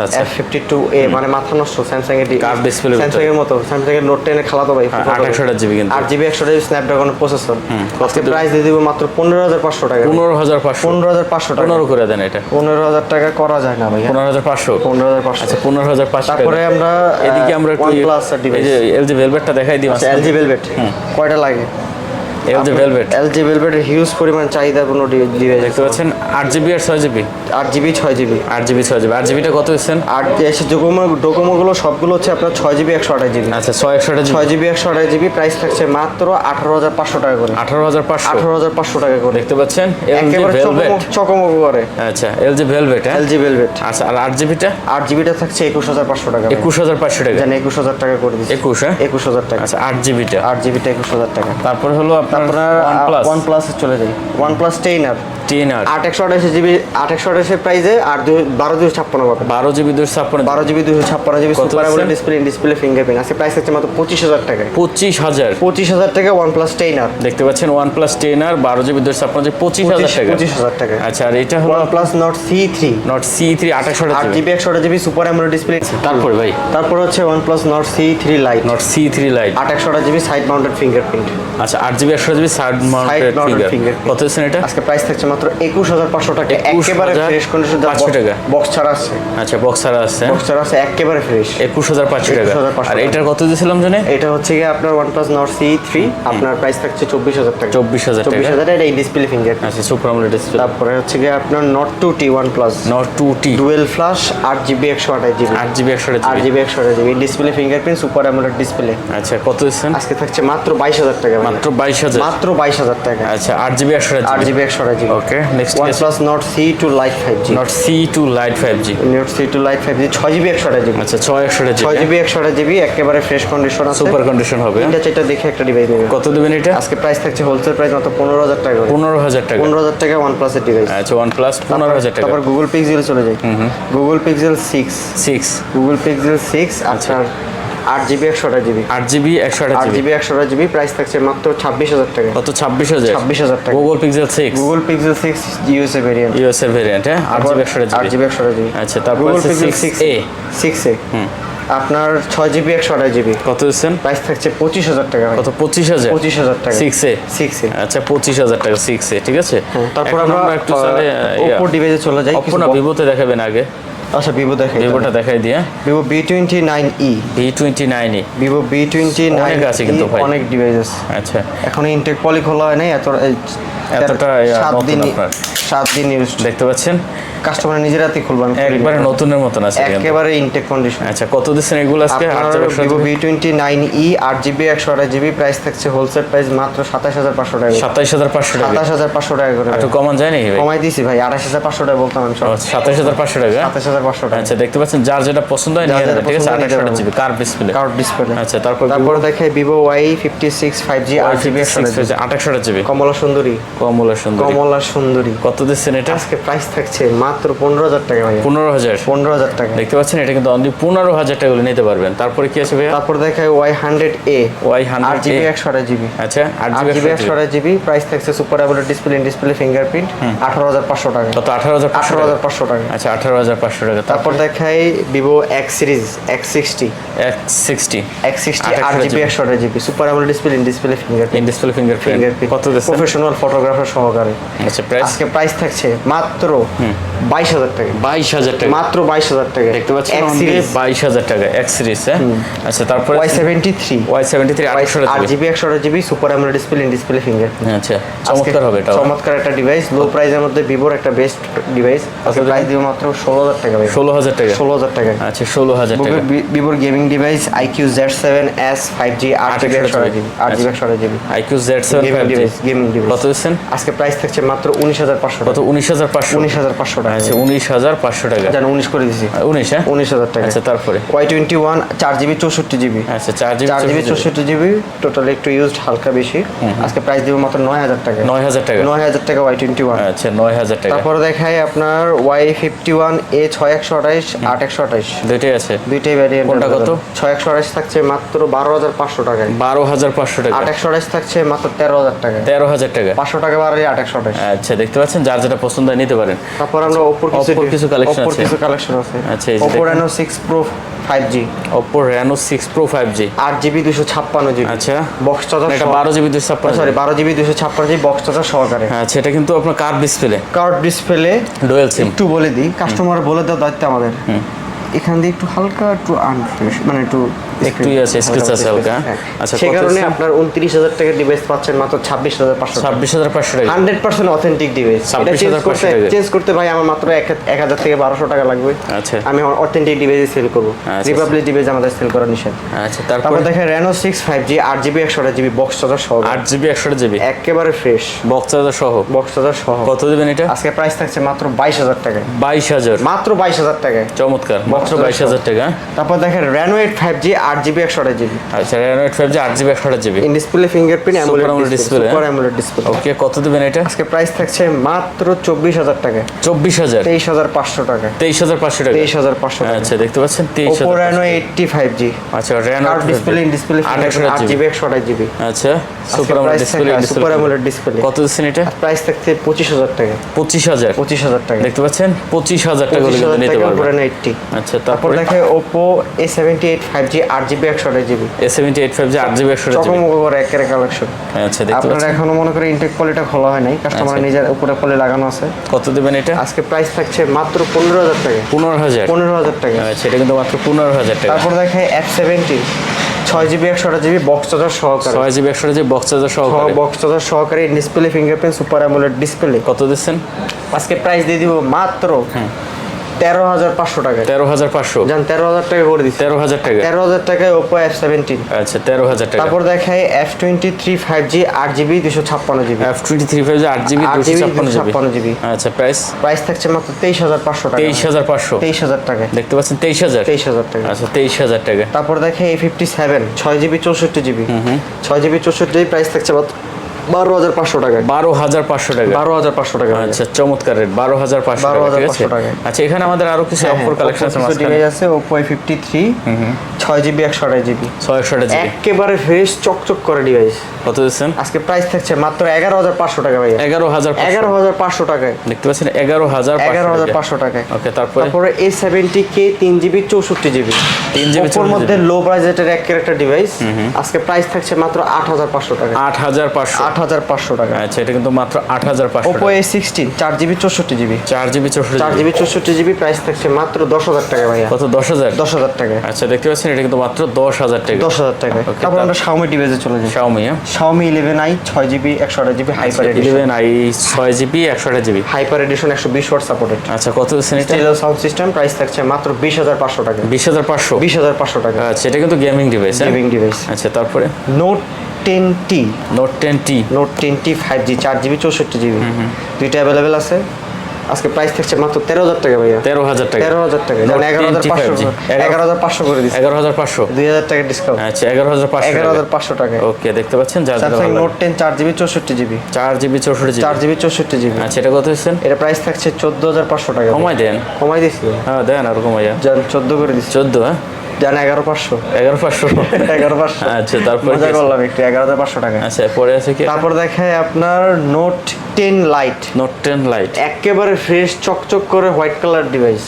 আচ্ছা। এফ ফিফটি টু এ মানে মাথা নষ্ট স্যামসাং এর display এর স্যামসাং এর মতো স্যামসাং এর নোট টেনে খালাতো ভাই হ্যাঁ, আট একশো আঠাশ জিবি কিন্তু। আট জিবি একশো জিবি স্ন্যাপড্রাগন প্রসেসর আজকে প্রাইস দিয়ে দিব মাত্র পনেরো হাজার পাঁচশো টাকা। পনেরো হাজার পাঁচশো। পনেরো হাজার পাঁচশো টাকা। পনেরো করে দেন এটা। পনেরো হাজার টাকা করা যায় না ভাইয়া। পনেরো হাজার পাঁচশো। পনেরো হাজার আচ্ছা পনেরো হাজার পাঁচশো তারপরে আমরা এদিকে আমরা একটু ওয়ান প্লাস এই যে এলজি ভেলভেটটা দেখাই দিই এলজি ভেলভেট কয়টা লাগে? এলজি ভেলভেট এলজি ভেলভেটের হিউজ পরিমাণ চাহিদা কোনো ডিভাইস দেখতে পাচ্ছেন আট জিবি আর ছয় জিবি আট জিবি ছয় জিবি আট জিবি ছয় জিবি আট জিবিটা কত দিচ্ছেন? আর এসে ডোকোমো ডোকোমোগুলো সবগুলো হচ্ছে আপনার ছয় জিবি একশো আঠাশ জিবি আচ্ছা ছয় একশো আঠাশ ছয় জিবি একশো আঠাশ জিবি প্রাইস থাকছে মাত্র আঠারো হাজার পাঁচশো টাকা করে। আঠারো হাজার পাঁচশো। আঠারো হাজার পাঁচশো টাকা করে। দেখতে পাচ্ছেন এলজি ভেলভেট চকমক করে। আচ্ছা এলজি ভেলভেট এলজি ভেলভেট আচ্ছা আর আট জিবিটা আট জিবিটা থাকছে একুশ হাজার পাঁচশো টাকা একুশ হাজার পাঁচশো টাকা। জানি একুশ হাজার টাকা করে দিচ্ছি। একুশ হ্যাঁ? একুশ হাজার টাকা। আচ্ছা আট জিবিটা আট জিবিটা একুশ হাজার টাকা। তারপর হলো আপনার আপনার ওয়ান প্লাস চলে যাই। One plus ten R. Ten R. আট একশো আঠাশি জিবি আট একশো আঠাশি প্রাইসে আর বারো ছাপ্পান্ন পাবেন বারো জিবি দুশো ছাপ্পান্ন। বারো জিবি দুশো ছাপ্পান্ন জিবি সুপার আছে? Display display fingerprint. আজকে প্রাইস হচ্ছে মাত্র পঁচিশ হাজার টাকায়। পঁচিশ হাজার। পঁচিশ হাজার টাকা ওয়ান প্লাস টেন আর। দেখতে পাচ্ছেন ওয়ান প্লাস টেন আর বারো জিবি দুশো ছাপ্পান্ন জিবি পঁচিশ হাজার টাকা। পঁচিশ হাজার টাকা আচ্ছা আর এটা হলো plus Nord C three Nord C three আঠাশশো আট জিবি। একশো জিবি সুপার অ্যামোলেড ডিসপ্লে। তারপরে ভাই? তারপর হচ্ছে one plus Nord C three lite Nord C three lite আট একশো জিবি সাইড মাউন্টেড ফিঙ্গারপ্রিন্ট আচ্ছা আট জিবি একশো জিবি সাইড মাউন্টেড ফিঙ্গার কত এটা? আজকে প্রাইস থাকছে মাত্র একুশ হাজার পাঁচশো টাকা। একেবারে ফ্রেশ কন্ডিশন টাকা। বক্স ছাড়া আছে। আচ্ছা বক্সার আছে। বক্স ছাড়া আছে একেবারে ফ্রেশ একুশ হাজার পাঁচশো টাকা। 21,500 আর এটার কত দিয়েছিলাম জানে? এটা হচ্ছে গিয়ে আপনার one plus Nord C three আপনার প্রাইস থাকছে চব্বিশ হাজার টাকা। চব্বিশ হাজার চব্বিশ হাজার এটা এই ডিসপ্লে ফিঙ্গার আচ্ছা সুপার আমলেট ডিসপ্লে তারপরে হচ্ছে গিয়ে আপনার Nord two T one plus Nord two T dual flash আট জিবি একশো আঠাশ জিবি আট জিবি একশো আট জিবি একশো আঠাশ GB display fingerprint super AMOLED display আচ্ছা কত দিচ্ছেন আজকে থাকছে মাত্র বাইশ হাজার টাকা মাত্র বাইশ হাজার। মাত্র বাইশ হাজার টাকা। আচ্ছা আট জিবি একশো আট জিবি জিবি একশো আঠাশ GB okay next one plus Nord C two lite five G Nord C two lite five G Nord C two lite five G ছয় জিবি একশো আঠাশ জিবি আচ্ছা ছয় একশো ছয় জিবি জিবি একশো আঠাশ জিবি একেবারে ফ্রেশ কন্ডিশন আছে। সুপার কন্ডিশন হবে। তিনটা চারটা দেখে একটা ডিভাইস নেবে কত দেবেন এটা? আজকে প্রাইস থাকছে হোলসেল প্রাইস মাত্র পনেরো হাজার টাকা। করে পনেরো হাজার টাকা। পনেরো হাজার টাকা ওয়ান প্লাসের ডিভাইস আচ্ছা ওয়ান প্লাস পনেরো হাজার টাকা। তারপর গুগল পিক্সেল চলে যাই। Google Pixel six six Google Pixel six আপনার আট জিবি একশো আঠাশ জিবি। আট জিবি একশো আট জিবি। একশো আঠাশ জিবি প্রাইস থাকছে মাত্র ছাব্বিশ হাজার টাকা। কত ছাব্বিশ হাজার। 26,000 টাকা। Google Pixel six Google Pixel six USA variant USA variant হ্যাঁ? আট জিবি একশো আট জিবি একশো আঠাশ জিবি। আচ্ছা তারপর Google Pixel six A six A আপনার ছয় জিবি একশো আঠাশ জিবি। কত দিচ্ছেন? প্রাইস থাকছে পঁচিশ হাজার টাকা কত? পঁচিশ হাজার। পঁচিশ হাজার টাকা। সিক্স এ সিক্স এ আচ্ছা পঁচিশ হাজার টাকা সিক্স এ ঠিক আছে? তারপর এখন আমরা একটু ওপো ডিভাইসে চলে যাই অপো না ভিভোতে দেখাবেন আগে? আচ্ছা ভিভো দেখাই ভিভোটা দেখাই দিয়ে। Vivo V twenty nine E V twenty nine E Vivo V twenty nine অনেক আছে কিন্তু ভাই। অনেক ডিভাইস আছে আচ্ছা। এখন ইনটেক পলি খোলা হয় নাই এত এতটা, সাত দিন। সাত দিন ইউজ দেখতে পাচ্ছেন। কাস্টমার নিজের হাতে খুলবেন একবারে নতুনের মতন আছে একেবারে ইনটেক কন্ডিশন আচ্ছা কত দিচ্ছেন এগুলো আজকে? Vivo? V twenty nine E আট জিবি। একশো আঠাশ জিবি প্রাইস থাকছে হোলসেল প্রাইস মাত্র সাতাশ হাজার পাঁচশো টাকা সাতাইশ হাজার পাঁচশো টাকা। সাতাশ হাজার পাঁচশো টাকা করে। একটু কমান যায় নাকি কমাই ভাই আঠাশ হাজার পাঁচশো টাকা বলতাম আমি সব। সাতাইশ হাজার পাঁচশো টাকা? সাতাশ হাজার পাঁচশো টাকা। আচ্ছা দেখতে পাচ্ছেন যার যেটা পছন্দ হয় নিয়ে ঠিক আছে? আঠাশ জিবি কার ডিসপ্লে কার্ড ডিসপ্লে আচ্ছা তারপর তারপর দেখে Vivo Y fifty six five G আট জিবি আঠাশ জিবি। কমলা সুন্দরী। কমলা সুন্দর। কমলা সুন্দরী। কত দিচ্ছেন এটা আজকে প্রাইস থাকছে মাত্র পনেরো হাজার টাকা ভাইয়া। পনেরো হাজার? পনেরো হাজার টাকা। দেখতে পাচ্ছেন এটা কিন্তু অনলি পনেরো হাজার টাকা নিতে পারবেন। তারপরে কি আছে ভাইয়া? তারপর দেখায় Y hundred A Y hundred GB একশো আঠাশ জিবি আচ্ছা আট জিবি একশো আঠাশ জিবি প্রাইস থাকছে super AMOLED display in display fingerprint আঠারো হাজার পাঁচশো টাকা। কত আঠারো হাজার আঠারো হাজার পাঁচশো টাকা। আচ্ছা আঠারো হাজার পাঁচশো টাকা। তারপর তারপর দেখায় Vivo X series X sixty X sixty X sixty আট জিবি একশো আঠাশ GB super AMOLED display in display fingerprint display fingerprint কত প্রফেশনাল ফটোগ্রাফার সহকারে। আচ্ছা প্রাইস আজকে প্রাইস থাকছে মাত্র বাইশ হাজার টাকা। বাইশ হাজার টাকা। মাত্র বাইশ হাজার টাকা। দেখতে সিরিজ বাইশ হাজার টাকা এক্স সিরিজ হ্যাঁ? আচ্ছা তারপরে Y seventy three Y seventy three আটশো আট জিবি একশো আঠাশ GB super AMOLED display in display fingerprint আচ্ছা চমৎকার হবে এটা। চমৎকার একটা ডিভাইস লো প্রাইসের মধ্যে ভিভোর একটা বেস্ট ডিভাইস আজকে প্রাইস দিব মাত্র ষোলো হাজার টাকা ভাই। ষোলো হাজার টাকা। ষোলো হাজার টাকা। আচ্ছা ষোলো হাজার টাকা। ভিভোর gaming device iQOO Z seven S five G আট জিবি একশো আঠাশ জিবি আট জিবি একশো আঠাশ GB iQOO Z seven gaming device gaming device কত দিচ্ছেন? আজকে প্রাইস থাকছে মাত্র উনিশ হাজার পাঁচশো কত? উনিশ হাজার পাঁচশো। উনিশ হাজার পাঁচশো টাকা। আচ্ছা উনিশ হাজার পাঁচশো টাকা। জানো উনিশ করে দিছি। উনিশ হ্যাঁ? উনিশ হাজার টাকা। আচ্ছা তারপরে? ওয়াই টোয়েন্টি ওয়ান চার জিবি চৌষট্টি জিবি। আচ্ছা চার জিবি চার জিবি চৌষট্টি জিবি। টোটাল একটু ইউজড হালকা বেশি। আজকে প্রাইস দিব মাত্র নয় হাজার টাকা। নয় হাজার টাকা। নয় হাজার টাকা ওয়াই টোয়েন্টি ওয়ান। আচ্ছা নয় হাজার টাকা। তারপরে দেখায় আপনার ওয়াই ফিফটি ওয়ান এ ছয় একশো আঠাইশ আট একশো আঠাইশ দুইটাই আছে। দুইটাই ভ্যারিয়েন্ট কোনটা কত? ছয় একশো আঠাইশ থাকছে মাত্র বারো হাজার পাঁচশো টাকায়। বারো হাজার পাঁচশো টাকা। আট একশো আঠাইশ থাকছে মাত্র তেরো হাজার টাকায়। তেরো হাজার টাকা। পাঁচশো টাকা বাড়ালে আট একশো আঠাইশ আচ্ছা দেখতে পাচ্ছেন? যার যেটা পছন্দ হয় নিতে পারেন। তারপর আমরা ওপোর কিছু Oppo কিছু আছে। কিছু কালেকশন আছে। আচ্ছা, এই যে Oppo. Reno six pro five G Oppo Reno six pro five G আট জিবি দুশো ছাপ্পান্ন জিবি। আচ্ছা। বক্স চার্জার এটা বারো জিবি দুশো ছাপ্পান্ন সরি বারো জিবি দুশো ছাপ্পান্ন জিবি বক্স চার্জার সহকারে। আচ্ছা এটা কিন্তু আপনার curve display curved display dual SIM একটু বলে দিই কাস্টমার বলে দেওয়ার দায়িত্ব আমাদের। এখান দিয়ে একটু হালকা একটু আনফ্রেশ মানে একটু একটুই আছে, scratch আছে হালকা। আচ্ছা, সে কারণে আপনার উনত্রিশ হাজার টাকার ডিভাইস পাচ্ছেন মাত্র ছাব্বিশ হাজার পাঁচশো ছাব্বিশ হাজার পাঁচশো টাকা। হান্ড্রেড পার্সেন্ট অথেন্টিক ডিভাইস এটা 26,500 চেঞ্জ করতে চেঞ্জ করতে ভাই আমার মাত্র এক এক হাজার থেকে বারোশো টাকা লাগবে। আচ্ছা। আমি অথেন্টিক ডিভাইসে সেল করব। আচ্ছা। রিপাবলিক ডিভাইস আমাদের সেল করা নিষেধ। আচ্ছা তারপর? দেখেন রেনো সিক্স ফাইভ জি আট জিবি একশো আট জিবি বক্স চার্জার সহ। আট জিবি একশো জিবি একেবারে ফ্রেশ বক্স চার্জার সহ? বক্স চার্জার সহ। কত দেবেন এটা? আজকে প্রাইস থাকছে মাত্র বাইশ হাজার টাকায়। বাইশ হাজার। মাত্র বাইশ হাজার টাকায়। চমৎকার। মাত্র বাইশ হাজার টাকা। তারপর দেখেন রেনো এইট ফাইভ জি আট জিবি একশো আঠাশ জিবি আচ্ছা রেনো এইট ফাইভ জি আট জিবি একশো GB in display fingerprint AMOLED display super AMOLED display okay কত দেবেন এটা? আজকে প্রাইস থাকছে মাত্র চব্বিশ হাজার টাকা। চব্বিশ হাজার? তেইশ হাজার পাঁচশো টাকা। তেইশ হাজার পাঁচশো টাকা? তেইশ হাজার পাঁচশো টাকা। আচ্ছা দেখতে পাচ্ছেন তেইশ হাজার রেনো এইটটি ফাইভ জি আচ্ছা রেনো ডিসপ্লে ইন ডিসপ্লে আট জিবি একশো আঠাশ জিবি আচ্ছা super price display super AMOLED display কত দিচ্ছেন এটা? প্রাইস থাকছে পঁচিশ হাজার টাকা। পঁচিশ হাজার। পঁচিশ হাজার টাকা। দেখতে পাচ্ছেন পঁচিশ হাজার টাকা নিতে পারবেন। এইটটি আচ্ছা তারপর দেখে Oppo A seventy eight five G আট জিবি একশো আঠাশ GB A seventy eight five G আট জিবি একশো জিবি চকমক করে একের কালেকশন আচ্ছা দেখতে আপনারা এখনও মনে করে ইনটেক পলিটা খোলা হয় নাই কাস্টমার আচ্ছা। নিজের উপরে পলি লাগানো আছে। কত দেবেন এটা? আজকে প্রাইস থাকছে মাত্র পনেরো হাজার টাকা। পনেরো হাজার? পনেরো হাজার টাকা। আচ্ছা এটা কিন্তু মাত্র পনেরো হাজার টাকা। তারপর দেখে এফ সেভেন্টি ছয় জিবি একশো আঠাশ জিবি বক্স চার্জার সহকারে। ছয় জিবি একশো জিবি বক্স চার্জার সহকারে। বক্স চার্জার সহকারে display fingerprint super AMOLED display কত দিচ্ছেন? আজকে প্রাইস দিয়ে দিব মাত্র তেরো হাজার পাঁচশো টাকা। তেরো হাজার পাঁচশো। জান তেরো হাজার টাকা করে দিচ্ছে তেরো হাজার টাকা। তেরো হাজার টাকায় ওপো এফ সেভেন্টিন আচ্ছা তেরো হাজার টাকা। তারপর দেখায় F twenty three five G আট জিবি দুশো ছাপ্পান্ন GB F twenty three five GB আট জিবি দুশো ছাপ্পান্ন জিবি আচ্ছা প্রাইস প্রাইস থাকছে মাত্র তেইশ হাজার পাঁচশো টাকা। তেইশ হাজার পাঁচশো। তেইশ হাজার টাকা। দেখতে পাচ্ছেন তেইশ হাজার। তেইশ হাজার টাকা। আচ্ছা তেইশ হাজার টাকা। তারপর দেখে এ ফিফটি সেভেন ছয় জিবি চৌষট্টি জিবি ছয় জিবি চৌষট্টি প্রাইস থাকছে মাত্র বারো হাজার পাঁচশো টাকা। বারো হাজার পাঁচশো টাকা। বারো হাজার পাঁচশো টাকা। আচ্ছা চমৎকার রেট বারো হাজার পাঁচশো 12,500 ঠিক আছে? টাকা। আচ্ছা এখানে আমাদের আরও কিছু অফার কালেকশন আছে ডিভাইস আছে ওপো আই ফিফটি থ্রি ছয় জিবি একশো আঠাশ জিবি ছয় একশো জিবি একেবারে ফ্রেশ চকচক করে ডিভাইস কত দিচ্ছেন? আজকে প্রাইস থাকছে মাত্র এগারো হাজার পাঁচশো টাকা ভাইয়া। এগারো হাজার এগারো হাজার পাঁচশো টাকায়। দেখতে পাচ্ছেন এগারো হাজার এগারো হাজার পাঁচশো টাকায়। ওকে তারপরে? তারপরে এ সেভেন্টি কে তিন জিবি চৌষট্টি জিবি। 3 GB ওপোর মধ্যে লো বাজেটের এক একটা ডিভাইস আজকে প্রাইস থাকছে মাত্র আট হাজার পাঁচশো টাকা আট হাজার পাঁচশো। আট হাজার পাঁচশো টাকা আচ্ছা এটা কিন্তু মাত্র আট হাজার পাঁচশো ওপো এ সিক্সটিন চার জিবি চৌষট্টি জিবি। চার জিবি চৌষট্টি চার জিবি চৌষট্টি জিবি প্রাইস থাকছে মাত্র দশ হাজার টাকা ভাইয়া। কত দশ হাজার? দশ হাজার টাকা আচ্ছা দেখতে পাচ্ছেন এটা কিন্তু মাত্র দশ হাজার টাকা। দশ হাজার টাকা তারপর আমরা শাওমি ডিভাইসে চলে যাই। শাওমি হ্যাঁ? জিবি একশো আঠাশ GB hyper edition eleven I ছয় জিবি একশো আট জিবি হাইপার এডিশন একশো বিশ ওয়াট সাপোর্টেড আচ্ছা কত দিচ্ছেন এটা? সাউন্ড সিস্টেম প্রাইস থাকছে মাত্র বিশ হাজার পাঁচশো টাকা। বিশ হাজার পাঁচশো? বিশ হাজার পাঁচশো টাকা। আচ্ছা এটা কিন্তু গেমিং ডিভাইস গেমিং ডিভাইস আচ্ছা তারপরে? Note ten T Note ten T Note ten T five G চার জিবি চৌষট্টি জিবি দুইটা অ্যাভেলেবেল আছে। আজকে প্রাইস থাকছে মাত্র তেরো হাজার টাকা ভাইয়া। তেরো হাজার টাকা। তেরো হাজার টাকা। এগারো হাজার পাঁচশো এগারো হাজার পাঁচশো করে দিচ্ছি। এগারো হাজার পাঁচশো। দুই হাজার টাকা ডিসকাউন্ট আচ্ছা এগারো হাজার পাঁচশো এগারো হাজার পাঁচশো টাকা। ওকে দেখতে পাচ্ছেন স্যামসাং। নোট টেন চার জিবি চৌষট্টি জিবি চার জিবি চৌষট্টি জিবি চার জিবি চৌষট্টি জিবি আচ্ছা এটা কত হচ্ছেন এটা প্রাইস থাকছে চোদ্দ হাজার পাঁচশো টাকা। কমাই দেন। কমাই দিচ্ছি হ্যাঁ দেন আর কমাইয়া যান চোদ্দ করে দিচ্ছি চোদ্দ হ্যাঁ? যান এগারো পাঁচশো। এগারো পাঁচশো। এগারো পাঁচশো। আচ্ছা তারপরে মজা করলাম একটু এগারো হাজার পাঁচশো টাকা। আচ্ছা পরে আছে কি? তারপর দেখায় আপনার Note ten lite Note ten lite একেবারে ফ্রেশ চকচক করে হোয়াইট কালার ডিভাইস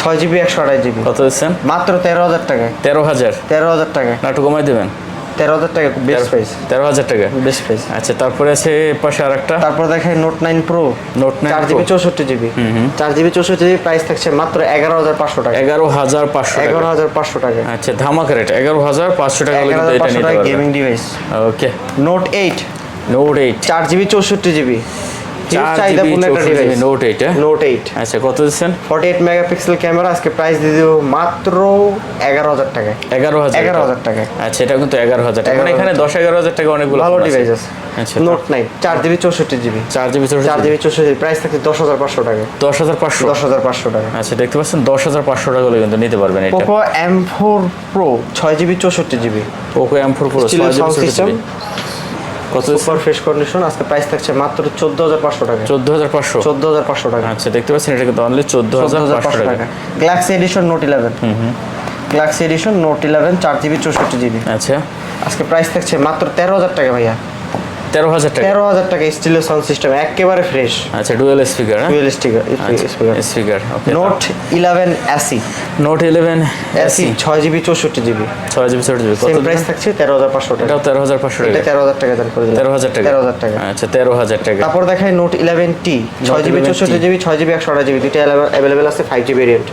ছয় জিবি একশো আড়াই জিবি কত দিচ্ছেন? মাত্র তেরো হাজার টাকায়। তেরো হাজার। তেরো হাজার টাকা না একটু কমাই দেবেন। তেরো হাজার টাকা বেস্ট প্রাইস তেরো হাজার টাকা? বেস্ট প্রাইস আচ্ছা তারপরে আছে পাশে আর একটা তারপর দেখেন Note nine pro Note nine চার জিবি চৌষট্টি জিবি। চার জিবি চৌষট্টি জিবি প্রাইস থাকছে মাত্র এগারো হাজার পাঁচশো টাকা। এগারো হাজার পাঁচশো এগারো হাজার পাঁচশো টাকা। আচ্ছা ধামাকা রেট এগারো হাজার পাঁচশো টাকা gaming device okay Note eight Note eight চার জিবি চৌষট্টি জিবি। Eh? আচ্ছা, কত দিচ্ছেন? 48 মেগাপিক্সেল ক্যামেরা আজকে প্রাইস দিয়ে দেব মাত্র 11000 টাকায়। 11000 11000 টাকায়। আচ্ছা এটা কিন্তু 11000 টাকা। মানে এখানে 10 11000 টাকা অনেকগুলো ভালো ডিভাইস আছে। আচ্ছা note 9 4GB 64GB 4GB 64GB 64GB price থাকে 10500 টাকা 10500 10500 টাকা আচ্ছা দেখতে পাচ্ছেন 10500 টাকা হলে কিন্তু নিতে পারবেন এটা। Poco M4 GB 6GB 64GB Poco M4 Pro 6GB কত সুপার ফ্রেশ কন্ডিশন আজকে প্রাইস থাকছে মাত্র চোদ্দ হাজার পাঁচশো টাকা। চোদ্দ হাজার পাঁচশো? চোদ্দ হাজার পাঁচশো টাকা। আচ্ছা দেখতে পাচ্ছেন এটা কিন্তু অনলি চোদ্দ চোদ্দ হাজার হাজার পাঁচশো পাঁচশো টাকা টাকা Galaxy edition Note eleven Galaxy edition Note eleven চার জিবি চৌষট্টি জিবি আচ্ছা। আজকে প্রাইস থাকছে মাত্র তেরো হাজার টাকা ভাইয়া। তেরো হাজার টাকা। তেরো হাজার টাকা স্টিলের সাউন্ড সিস্টেম একেবারে ফ্রেশ আচ্ছা dual speaker dual speaker speaker okay Note eleven AC Note eleven AC ছয় জিবি চৌষট্টি জিবি ছয় জিবি চৌষট্টি জিবি কত প্রাইস থাকছে তেরো হাজার পাঁচশো টাকা। তেরো হাজার পাঁচশো টাকা। তেরো হাজার টাকা দাম করে তেরো হাজার টাকা। তেরো হাজার টাকা। আচ্ছা তেরো হাজার টাকা। তারপর দেখায় নোট ইলেভেন টি ছয় জিবি 11T চৌষট্টি জিবি ছয় জিবি একশো আঠাশ জিবি দুইটা অ্যাভেলেবেল আছে ফাইভ জি ভেরিয়েন্ট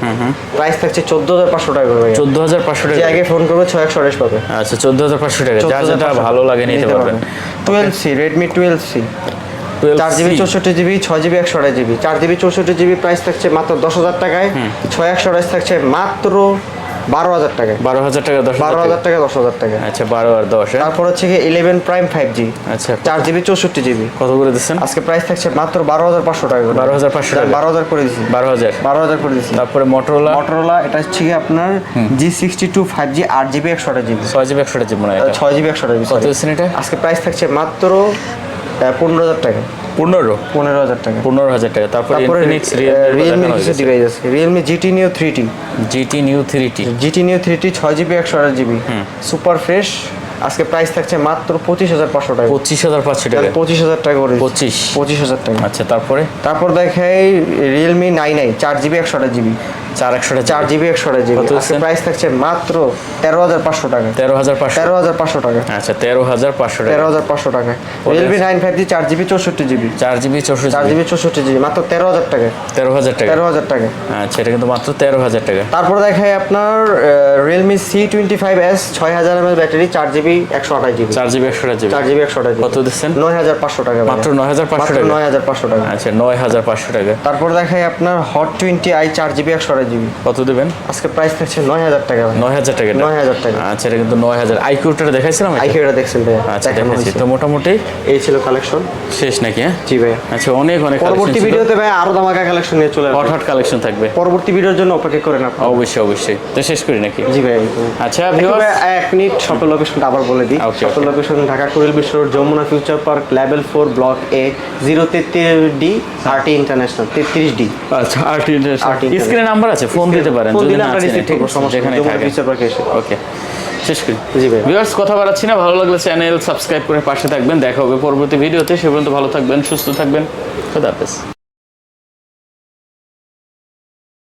প্রাইস থাকছে চোদ্দ হাজার পাঁচশো টাকা করে। চোদ্দ হাজার পাঁচশো টাকা আগে ফোন করবে ছয় একশো আঠাশ পাবে। আচ্ছা চোদ্দ হাজার পাঁচশো টাকা। যার যেটা ভালো লাগে নিতে পারবেন। Twelve C Redmi twelve C. চার জিবি চৌষট্টি জিবি ছয় জিবি একশো আড়াই জিবি। চার জিবি চৌষট্টি জিবি প্রাইস থাকছে মাত্র দশ হাজার টাকায় ছয় একশো আড়াইশ থাকছে মাত্র বারো হাজার টাকায় বারো হাজার টাকা দশ বারো হাজার টাকা দশ হাজার টাকা। আচ্ছা বারো আর দশ হ্যাঁ? তারপর হচ্ছে ইলেভেন প্রাইম ফাইভ জি আচ্ছা চার জিবি চৌষট্টি জিবি। কত করে দিচ্ছেন? আজকে প্রাইস থাকছে মাত্র বারো হাজার পাঁচশো টাকা করে। 12,500 টাকা। বারো হাজার করে দিচ্ছি বারো হাজার। বারো হাজার করে দিচ্ছি তারপরে মোটরোলা মটোরোলা এটা হচ্ছে আপনার G sixty two five G আট জিবি একশো আঠাশ জিবি। ছয় জিবি একশো জিবি মনে হয় ছয় জিবি একশো আঠাশ জিবি কত এটা? আজকে প্রাইস থাকছে মাত্র পনেরো হাজার টাকা। পনেরো? পনেরো হাজার টাকা। পনেরো হাজার টাকা। তারপরে ইনফিনিক্স রিয়েলমি কিছু ডিভাইস আছে। Realme GT new three T GT new three T GT new three T ছয় জিবি একশো আঠাশ জিবি সুপার ফ্রেশ আজকে প্রাইস থাকছে মাত্র পঁচিশ হাজার পাঁচশো টাকা। পঁচিশ হাজার পাঁচশো টাকা। পঁচিশ হাজার টাকা করে পঁচিশ। পঁচিশ হাজার টাকা। আচ্ছা তারপরে? তারপর দেখাই রিয়েলমি নাইন আই চার জিবি একশো আঠাশ জিবি চার একশো টাকা চার জিবি একশো আঠাশ জিবি। কত প্রাইস থাকছে মাত্র তেরো হাজার পাঁচশো টাকা। তেরো হাজার পাঁচশো। তেরো হাজার পাঁচশো টাকা। আচ্ছা তেরো হাজার পাঁচশো তেরো হাজার পাঁচশো টাকা। রিয়েলমি নাইন ফাইভ জি চার জিবি চৌষট্টি জিবি। চার জিবি চৌষট্টি চার জিবি। চৌষট্টি জিবি। মাত্র তেরো হাজার টাকা। তেরো হাজার টাকা। তেরো হাজার টাকা। আচ্ছা এটা কিন্তু মাত্র তেরো হাজার টাকা। তারপর দেখায় আপনার Realme C twenty five S ছয় হাজার এমএল ব্যাটারি চার জিবি একশো আঠাশ জিবি। চার জিবি একশো জিবি। চার জিবি একশো আঠাশ কত দিচ্ছেন? নয় হাজার পাঁচশো টাকা মাত্র নয় হাজার পাঁচশো টাকা। নয় হাজার পাঁচশো টাকা। আচ্ছা নয় হাজার পাঁচশো টাকা। তারপর দেখায় আপনার হট টোয়েন্টি আই চার জিবি একশো আঠাশ জিবি। কত দেবেন? আজকে প্রাইস থাকছে নয় হাজার টাকা নয় হাজার টাকা নয় হাজার টাকা। আচ্ছা এটা কিন্তু নয় হাজার। আইকিউটা দেখাইছিলাম আইকিউটা দেখছেন আচ্ছা তো মোটামুটি এই ছিল কালেকশন শেষ নাকি হ্যাঁ? জি ভাইয়া। আচ্ছা অনেক অনেক পরবর্তী ভিডিওতে ভাই আরও ধামাকা কালেকশন নিয়ে চলে আসব। হট কালেকশন থাকবে। পরবর্তী ভিডিওর জন্য অপেক্ষা করেন আপনি। অবশ্যই অবশ্যই। তো শেষ করি নাকি? জি ভাই আচ্ছা ভাই এক মিনিট শপের লোকেশনটা আবার বলে দিই। শপের location Dhaka Kuril Bishwa road Jamuna future park level four block A zero তেত্রিশ ডি আরটি ইন্টারন্যাশনাল তেত্রিশ ডি আচ্ছা আরটি RT স্ক্রিনে নাম্বার আছে ফোন দিতে পারেন যদি না আছে ঠিক সমস্যা এখানে থাকে ওকে শেষ করি। জি ভাই। ভিউয়ার্স কথা বাড়াচ্ছি না ভালো লাগলে চ্যানেল সাবস্ক্রাইব করে পাশে থাকবেন দেখা হবে পরবর্তী ভিডিওতে সে পর্যন্ত ভালো থাকবেন সুস্থ থাকবেন খুদা হাফেজ।